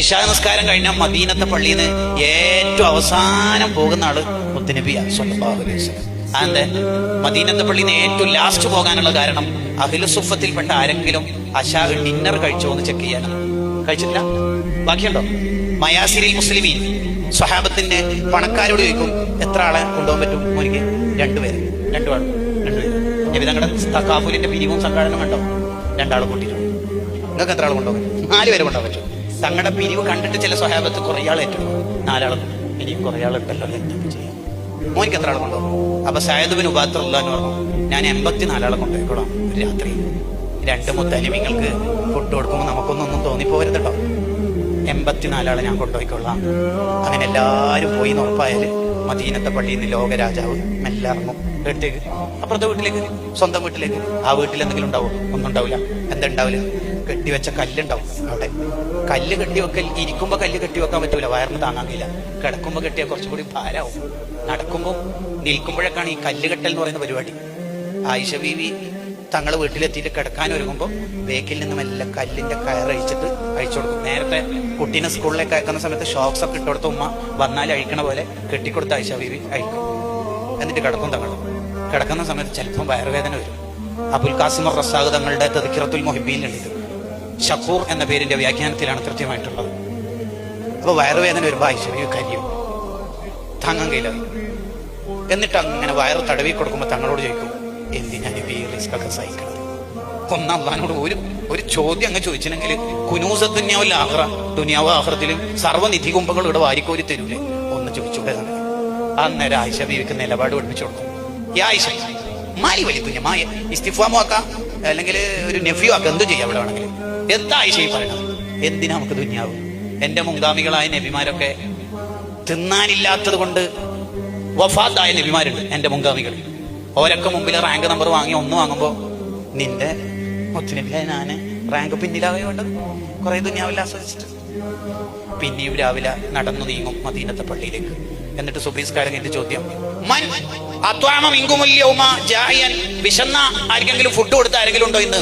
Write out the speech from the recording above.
ഇഷാ നമസ്കാരം കഴിഞ്ഞാൽ മദീനത്തെ പള്ളിയിൽ നിന്ന് ഏറ്റവും അവസാനം പോകുന്ന ആൾ മുത്തനബിയ അതെന്തെ? മദീനത്തെ പള്ളിയിൽ നിന്ന് ഏറ്റവും ലാസ്റ്റ് പോകാനുള്ള കാരണം അഖിലുസുഫത്തിൽപ്പെട്ട ആരെങ്കിലും അഷാ ഡിന്നർ കഴിച്ചോ എന്ന് ചെക്ക് ചെയ്യാനാണ് കഴിച്ചിട്ടില്ല? ബാക്കിയുണ്ടോ? മയാസിരി മുസ്ലിമീൻ സ്വഹാബത്തിന്റെ പണക്കാരോട് ചോദിക്കും എത്ര ആളെ കൊണ്ടുപോകാൻ പറ്റും മോനിക്ക്? രണ്ടുപേര് രണ്ടുപേർ രണ്ടുപേര് എവിടെ ഞങ്ങളുടെ തക്കാഫുലിന്റെ പിരിവും സംഘാടനം കണ്ടോ? രണ്ടാൾ കൂട്ടിയിട്ടുണ്ട്. നിങ്ങൾക്ക് എത്ര ആൾ കൊണ്ടുപോകും നാല് പേര് കൊണ്ടുപോകാൻ പറ്റും. തങ്ങളുടെ പിരിവ് കണ്ടിട്ട് ചില സ്വഹാബത്ത് കുറേ ആൾ നാലാളും. പിരിവ് കുറേ ആളുണ്ടല്ലോ എന്തൊക്കെ ചെയ്യും? മോനിക്ക് എത്ര ആൾ അപ്പൊ സായദുബിൻ ഉപാത്രല്ല പറഞ്ഞു. ഞാൻ എൺപത്തിനാലാളെ കൊണ്ടുപോയിക്കോളാം ഒരു രാത്രി. രണ്ട് മുത്തലിമിങ്ങൾക്ക് ഫുഡ് കൊടുക്കുമ്പോൾ നമുക്കൊന്നും ഒന്നും തോന്നിപ്പോകരുതട്ടോ എൺപത്തിനാലാളെ ഞാൻ കൊണ്ടുപോയിക്കൊള്ളാം. അങ്ങനെ എല്ലാവരും പോയി എന്ന് മദീനത്തെ പള്ളിയിൽ നിന്ന് ലോകരാജാവ് മെല്ലെ ഇറങ്ങും. വീട്ടിലേക്ക് അപ്പുറത്തെ വീട്ടിലേക്ക്. സ്വന്തം വീട്ടിലേക്ക്. ആ വീട്ടിൽ എന്തെങ്കിലും ഉണ്ടാവും? ഒന്നും ഉണ്ടാവില്ല. എന്തുണ്ടാവില്ല കെട്ടിവെച്ച കല്ലുണ്ടാവും അവിടെ. കല്ല് കെട്ടിവെക്കൽ ഇരിക്കുമ്പോ കല്ല് കെട്ടിവെക്കാൻ പറ്റൂല. വയറിന് താങ്ങാൻ കിടക്കുമ്പോ കെട്ടിയാൽ കുറച്ചും കൂടി ഭാരമാവും. നടക്കുമ്പോ നിൽക്കുമ്പോഴൊക്കെയാണ് ഈ കല്ല് കെട്ടൽ എന്ന് പറയുന്ന പരിപാടി. ആയിഷ ബീവി തങ്ങളെ വീട്ടിലെത്തിയിട്ട് കിടക്കാൻ ഒരുങ്ങുമ്പോൾ ബേക്കിൽ നിന്നും എല്ലാം കല്ലിന്റെ കയറഴിച്ചിട്ട് അഴിച്ചു കൊടുക്കും. നേരത്തെ കുട്ടീനെ സ്കൂളിലേക്ക് അയക്കുന്ന സമയത്ത് ഷോക്സ് ഒക്കെ ഇട്ടുകൊടുത്ത ഉമ്മ വന്നാൽ അഴിക്കണ പോലെ കെട്ടിക്കൊടുത്ത ആയിഷ ബീവി അഴിക്കും. എന്നിട്ട് കിടക്കും തങ്ങളും. കിടക്കുന്ന സമയത്ത് ചിലപ്പം വയറുവേദന വരും. അബുൽ കാസിമർ റസാഖ് തങ്ങളുടെ തെതിക്കിറത്തുൽ മൊഹിബീലുണ്ട് ഇത് ഷക്കൂർ എന്ന പേരിന്റെ വ്യാഖ്യാനത്തിലാണ് കൃത്യമായിട്ടുള്ളത്. അപ്പൊ വയറുവേദന ഒരു ആയിഷ ഒരു കരിയും. താങ്ങാൻ കയ്യില എന്നിട്ട് അങ്ങനെ വയറ് തടവി കൊടുക്കുമ്പോൾ തങ്ങളോട് ചോദിക്കും എന്തിനാണ് ഈ റിസ്ക് ഒക്കെ ഒന്നാം അള്ളഹാനോട് ഒരു ഒരു ചോദ്യം അങ്ങ് ചോദിച്ചില്ലെങ്കിൽ കുനൂസ ദുന്യാവിൽ ആഹ്റ ദുനിയാവ് ആഹ്റത്തിലും സർവനിധി കുംഭങ്ങൾ ഇവിടെ വാരിക്കോരി തരൂലേ? ഒന്ന് ചോദിച്ചൂടെ അന്നേരം ആയിഷ ബീവിക്ക് നിലപാട് പഠിപ്പിച്ചു കൊടുക്കും ഈ ആയിഷ മായി വലിയ മായ ഇസ്തിഫാമോ ആക്കാം അല്ലെങ്കിൽ ഒരു നെഫ്യൂ ആക്കാം എന്തും ചെയ്യാം ഇവിടെ വേണമെങ്കിൽ? എന്താ ആയിഷ പറയണം എന്തിനാ നമുക്ക് ദുന്യാവ്? എന്റെ മുങ്കാമികളായ നബിമാരൊക്കെ തിന്നാനില്ലാത്തത് കൊണ്ട് വഫാത്തായ നബിമാരുണ്ട് എന്റെ മുങ്കാമികൾ ഓരൊക്കെ മുമ്പിൽ റാങ്ക് നമ്പർ വാങ്ങി ഒന്ന് വാങ്ങുമ്പോ നിന്റെ മുത്തുനബിയെ ഞാൻ റാങ്ക് പിന്നിലാവേ വേണ്ടത് കുറെ ദുന്യാവിൽ ആസ്വദിച്ചിട്ട്. പിന്നെയും രാവിലെ നടന്നു നീങ്ങും മദീനത്തെ പള്ളിയിലേക്ക്. എന്നിട്ട് സുബീസ്കാരൻ എന്റെ ചോദ്യം മൻ അത്വാമ വിശന്ന ആർക്കെങ്കിലും ഫുഡ് കൊടുത്ത ആരെങ്കിലും ഉണ്ടോ ഇന്ന്?